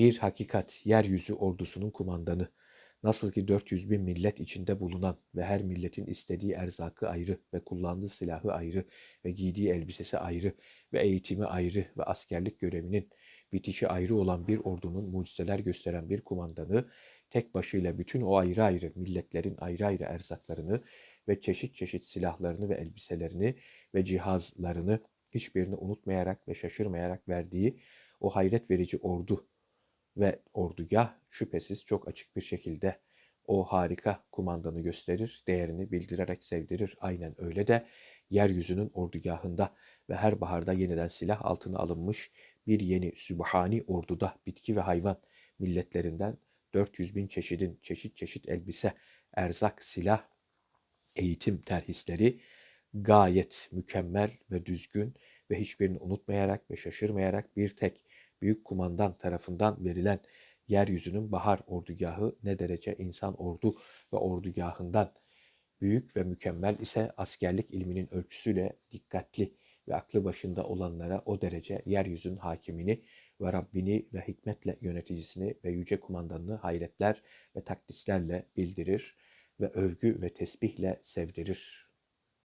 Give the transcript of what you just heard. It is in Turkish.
Bir hakikat, yeryüzü ordusunun kumandanı. Nasıl ki 400 bin millet içinde bulunan ve her milletin istediği erzakı ayrı ve kullandığı silahı ayrı ve giydiği elbisesi ayrı ve eğitimi ayrı ve askerlik görevinin bitişi ayrı olan bir ordunun mucizeler gösteren bir kumandanı, tek başıyla bütün o ayrı ayrı milletlerin ayrı ayrı erzaklarını ve çeşit çeşit silahlarını ve elbiselerini ve cihazlarını hiçbirini unutmayarak ve şaşırmayarak verdiği o hayret verici ordu ve ordugah şüphesiz çok açık bir şekilde o harika kumandanı gösterir, değerini bildirerek sevdirir. Aynen öyle de yeryüzünün ordugahında ve her baharda yeniden silah altına alınmış bir yeni sübhani orduda bitki ve hayvan milletlerinden 400 bin çeşidin çeşit çeşit elbise, erzak, silah, eğitim terhisleri gayet mükemmel ve düzgün ve hiçbirini unutmayarak ve şaşırmayarak bir tek büyük kumandan tarafından verilen yeryüzünün bahar ordugahı ne derece insan ordu ve ordugahından büyük ve mükemmel ise askerlik ilminin ölçüsüyle dikkatli ve aklı başında olanlara o derece yeryüzünün hakimini ve Rabbini ve hikmetle yöneticisini ve yüce kumandanını hayretler ve takdislerle bildirir ve övgü ve tesbihle sevdirir.